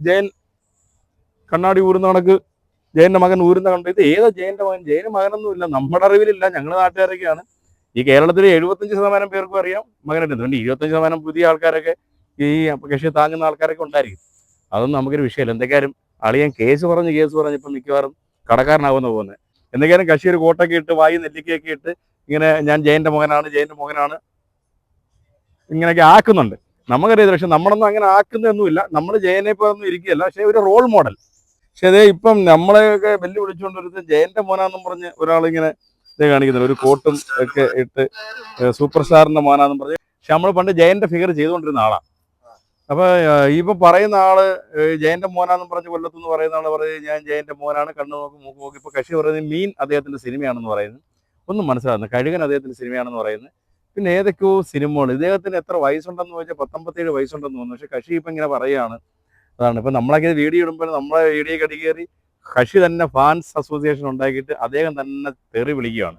ജയൻ കണ്ണാടി ഊരുന്ന കണക്ക് ജയന്റെ മകൻ ഊരുന്ന കണ്ട് ഇത് ഏതാ ജയന്റെ മകൻ? ജയന് മകനൊന്നും ഇല്ല. നമ്മുടെ അറിവിലില്ല. ഞങ്ങളുടെ നാട്ടുകാരൊക്കെയാണ്. ഈ കേരളത്തിലെ എഴുപത്തഞ്ച് ശതമാനം പേർക്കും അറിയാം മകനായിട്ട് പിന്നെ ഇരുപത്തഞ്ച് ശതമാനം പുതിയ ആൾക്കാരൊക്കെ ഈ കക്ഷി താങ്ങുന്ന ആൾക്കാരൊക്കെ ഉണ്ടായിരിക്കും. അതൊന്നും നമുക്കൊരു വിഷയമല്ല. എന്തൊക്കെയാലും അളിയൻ കേസ് പറഞ്ഞ് കേസ് പറഞ്ഞ് ഇപ്പം മിക്കവാറും കടക്കാരനാവുന്ന പോകുന്നത് എന്തൊക്കെയാലും കക്ഷി ഒരു കോട്ടൊക്കെ ഇട്ട് വായി നെല്ലിക്കയൊക്കെ ഇട്ട് ഇങ്ങനെ ഞാൻ ജയന്റെ മകനാണ് ജയന്റെ മകനാണ് ഇങ്ങനെയൊക്കെ ആക്കുന്നുണ്ട്. നമുക്കറിയാം പക്ഷെ നമ്മളൊന്നും അങ്ങനെ ആക്കുന്നൊന്നുമില്ല നമ്മൾ ജയനെ പോലെ ഒന്നും ഇരിക്കുകയല്ല. പക്ഷെ ഒരു റോൾ മോഡൽ പക്ഷെ അതേ ഇപ്പം നമ്മളെയൊക്കെ വെല്ലു വിളിച്ചുകൊണ്ടിരുന്ന ജയന്റെ മോനാന്നും പറഞ്ഞ് ഒരാളിങ്ങനെ ഇത് കാണിക്കുന്നുണ്ട്. ഒരു കോട്ടും ഒക്കെ ഇട്ട് സൂപ്പർ സ്റ്റാറിന്റെ മോനാന്നും പറഞ്ഞ്. പക്ഷെ നമ്മൾ പണ്ട് ജയന്റെ ഫിഗർ ചെയ്തുകൊണ്ടിരുന്ന ആളാണ് അപ്പൊ ഇപ്പൊ പറയുന്ന ആൾ ജയന്റെ മോനാന്നും പറഞ്ഞ് കൊല്ലത്തുനിന്ന് പറയുന്ന ആൾ പറയുന്നത് ഞാൻ ജയന്റെ മോനാണ് കണ്ണു നോക്കി മൂക്ക് നോക്കി. ഇപ്പൊ കക്ഷി പറയുന്നത് മീൻ അദ്ദേഹത്തിന്റെ സിനിമയാണെന്ന് പറയുന്നത്. ഒന്നും മനസ്സിലാകുന്നു കഴുകൻ അദ്ദേഹത്തിന്റെ സിനിമയാണെന്ന് പറയുന്നു പിന്നെ ഏതൊക്കെയോ സിനിമകൾ ഇദ്ദേഹത്തിന് എത്ര വയസ്സുണ്ടെന്ന് ചോദിച്ചാൽ പത്തൊമ്പത്തേഴ് വയസ്സുണ്ടെന്ന് തോന്നുന്നു. പക്ഷെ കഷി ഇപ്പം ഇങ്ങനെ പറയുകയാണ്. അതാണ്. ഇപ്പം നമ്മളൊക്കെ വീഡിയോ ഇടുമ്പോൾ നമ്മളെ വീഡിയോ കടി കയറി കക്ഷി തന്നെ ഫാൻസ് അസോസിയേഷൻ ഉണ്ടാക്കിയിട്ട് അദ്ദേഹം തന്നെ തെറി വിളിക്കുകയാണ്.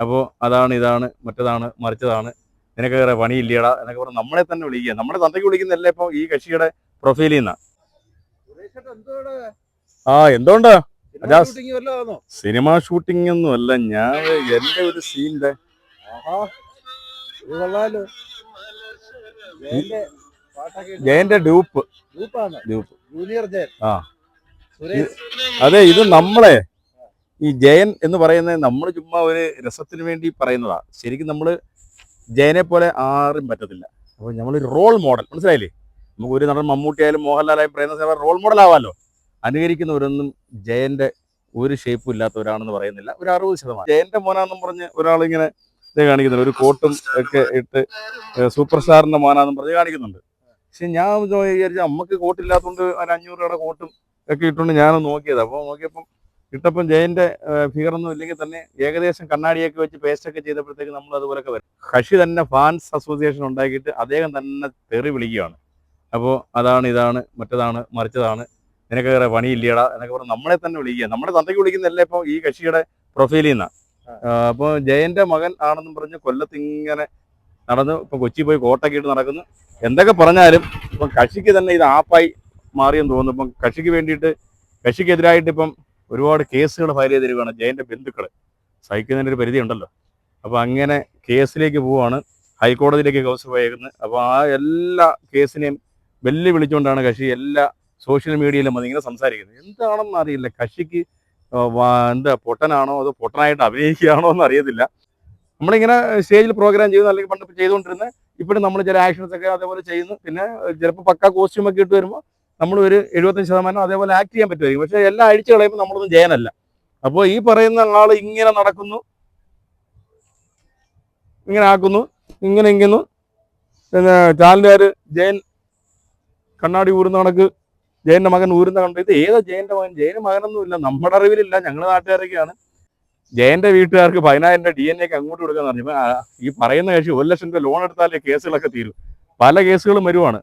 അപ്പോൾ അതാണ് ഇതാണ് മറ്റതാണ് മറിച്ചതാണ്. നിനക്ക് വേറെ പണിയില്ലടാ എന്നൊക്കെ പറഞ്ഞ് നമ്മളെ തന്നെ വിളിക്കുക. നമ്മുടെ തന്തയ്ക്ക് വിളിക്കുന്നതല്ല ഇപ്പോൾ ഈ കക്ഷിയുടെ പ്രൊഫൈലിൽ നിന്നാണ് ആ എന്തുകൊണ്ടാ? സിനിമ ഷൂട്ടിംഗ് ഒന്നും അല്ല ഞാൻ എന്റെ ഒരു സീനിന്റെ ജയന്റെ ഡ്യൂപ്പ്. ഡ്യൂപ്പ്. ജൂനിയർ ജയൻ. ആ. അതെ ഇത് നമ്മളെ ഈ ജയൻ എന്ന് പറയുന്നത് നമ്മൾ ചുമ്മാ ഒരു രസത്തിന് വേണ്ടി പറയുന്നതാ. ശരിക്കും നമ്മൾ ജയനെ പോലെ ആരും പറ്റത്തില്ല. അപ്പോൾ നമ്മളൊരു റോൾ മോഡൽ മനസ്സിലായില്ലേ? നമുക്ക് ഒരു നടൻ മമ്മൂട്ടി ആയാലും മോഹൻലാലായാലും പറയുന്ന റോൾ മോഡൽ ആവാമല്ലോ അനുകരിക്കുന്നവരൊന്നും ജയന്റെ ഒരു ഷേപ്പും ഇല്ലാത്തവരാണെന്ന് പറയുന്നില്ല. ഒരു അറുപത് ശതമാനം. ജയന്റെ മോനാന്നും പറഞ്ഞ് ഒരാളിങ്ങനെ ഇത് കാണിക്കുന്നുണ്ട്. ഒരു കോട്ടും ഒക്കെ ഇട്ട് സൂപ്പർ സ്റ്റാറിന്റെ മോനാന്നും പറഞ്ഞ് കാണിക്കുന്നുണ്ട്. പക്ഷെ ഞാൻ വിചാരിച്ചാൽ നമുക്ക് കോട്ടില്ലാത്തതുകൊണ്ട് ഒരു അഞ്ഞൂറ് രൂപയുടെ കോട്ടും ഒക്കെ ഇട്ടുകൊണ്ട് ഞാൻ നോക്കിയത്. അപ്പോൾ നോക്കിയപ്പം ഇട്ടപ്പം ജയന്റെ ഫിഗറൊന്നും ഇല്ലെങ്കിൽ തന്നെ ഏകദേശം കണ്ണാടിയൊക്കെ വെച്ച് പേസ്റ്റ് ഒക്കെ ചെയ്തപ്പോഴത്തേക്ക് നമ്മൾ അതുപോലൊക്കെ വരും. കക്ഷി തന്നെ ഫാൻസ് അസോസിയേഷൻ ഉണ്ടാക്കിയിട്ട് അദ്ദേഹം തന്നെ തെറി വിളിക്കുകയാണ് അപ്പോൾ അതാണ് ഇതാണ് മറ്റതാണ് മറിച്ചതാണ് നിനക്ക് വേറെ പണിയില്ലടാ എന്നൊക്കെ പറഞ്ഞ് നമ്മളെ തന്നെ വിളിക്കുക. നമ്മുടെ തന്തയ്ക്ക് വിളിക്കുന്നതല്ല ഇപ്പോൾ ഈ കക്ഷിയുടെ പ്രൊഫൈലിൽ നിന്നാണ് അപ്പോൾ ജയന്റെ മകൻ ആണെന്നും പറഞ്ഞ് കൊല്ലത്ത് ഇങ്ങനെ നടന്ന് ഇപ്പം കൊച്ചി പോയി കോട്ടൊക്കെ ഇട്ട് നടക്കുന്നു. എന്തൊക്കെ പറഞ്ഞാലും ഇപ്പം കക്ഷിക്ക് തന്നെ ഇത് ആപ്പായി മാറിയെന്ന് തോന്നുന്നു. ഇപ്പം കക്ഷിക്ക് വേണ്ടിയിട്ട് കക്ഷിക്കെതിരായിട്ട് ഇപ്പം ഒരുപാട് കേസുകൾ ഫയൽ ചെയ്തിരിക്കുകയാണ് ജയന്റെ ബന്ധുക്കൾ സഹിക്കുന്നതിന്റെ ഒരു പരിധി ഉണ്ടല്ലോ അപ്പോൾ അങ്ങനെ കേസിലേക്ക് പോവാണ്. ഹൈക്കോടതിയിലേക്ക് കേസ് പോയേക്കുന്നത്. അപ്പോൾ ആ എല്ലാ കേസിനെയും വെല്ലുവിളിച്ചുകൊണ്ടാണ് കക്ഷി എല്ലാ സോഷ്യൽ മീഡിയയിലും അതിങ്ങനെ സംസാരിക്കുന്നത്. എന്താണെന്ന് അറിയില്ല. കക്ഷിക്ക് എന്താ പൊട്ടനാണോ അതോ പൊട്ടനായിട്ട് അഭിനയിക്കുകയാണോ എന്ന് അറിയത്തില്ല. നമ്മളിങ്ങനെ സ്റ്റേജിൽ പ്രോഗ്രാം ചെയ്യുന്ന അല്ലെങ്കിൽ പണ്ട് ചെയ്തുകൊണ്ടിരുന്ന ഇപ്പോഴും നമ്മൾ ചില ആക്ഷൻസ് ഒക്കെ അതേപോലെ ചെയ്യുന്നു. പിന്നെ ചിലപ്പോൾ പക്ക കോസ്റ്റ്യൂം ഒക്കെ ഇട്ട് വരുമ്പോൾ നമ്മൾ ഒരു എഴുപത്തഞ്ച് ശതമാനം അതേപോലെ ആക്ട് ചെയ്യാൻ പറ്റുമായിരിക്കും. പക്ഷേ എല്ലാം അഴിച്ചു കളയുമ്പോൾ നമ്മളൊന്നും ജയനല്ല. അപ്പോൾ ഈ പറയുന്ന ആൾ ഇങ്ങനെ നടക്കുന്നു. ഇങ്ങനെ ആക്കുന്നു. ഇങ്ങനെ ഇങ്ങനെ പിന്നെ ചാനലുകാർ ജയൻ കണ്ണാടി ഊരുന്ന കണക്ക് ജയന്റെ മകൻ ഊരുന്ന കണ്ടു. ഇത് ഏതാ ജയന്റെ മകൻ? ജയന് മകനൊന്നും ഇല്ല നമ്മുടെ അറിവിലില്ല. ഞങ്ങൾ നാട്ടുകാരൊക്കെയാണ്. ജയന്റെ വീട്ടുകാർക്ക് പതിനായിരം രൂപ ഡി എൻ എക്ക് അങ്ങോട്ട് കൊടുക്കാൻ പറഞ്ഞു. ഈ പറയുന്ന കക്ഷി ഒരു ലക്ഷം രൂപ ലോൺ എടുത്താലേ കേസുകളൊക്കെ തീരും. പല കേസുകളും വരുവാണ്.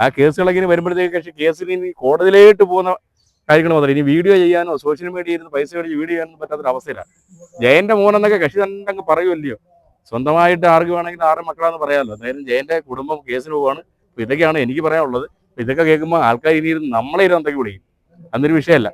ആ കേസുകളൊക്കെ ഇനി വരുമ്പോഴത്തേക്ക് കക്ഷി കേസിൽ ഇനി കോടതിയിലേട്ട് പോകുന്ന കാര്യങ്ങൾ മാത്രമേ. ഇനി വീഡിയോ ചെയ്യാനോ സോഷ്യൽ മീഡിയയിൽ ഇരുന്ന് പൈസ മേടിച്ച് വീഡിയോ ചെയ്യാനും പറ്റാത്തൊരു അവസ്ഥയിലാണ് ജയന്റെ മോനെന്നൊക്കെ കക്ഷി തന്നെ അങ്ങ് പറയുമല്ലയോ? സ്വന്തമായിട്ട് ആർക്ക് വേണമെങ്കിലും ആറ് മക്കളാന്ന് പറയാമല്ലോ. എന്തായാലും ജയന്റെ കുടുംബം കേസിന് പോവാണ്. ഇതൊക്കെയാണ് എനിക്ക് പറയാനുള്ളത്. ഇതൊക്കെ കേൾക്കുമ്പോൾ ആൾക്കാർ ഇനി നമ്മളെ ഇരുന്ന് വിളിക്കും അന്നൊരു വിഷയമല്ല.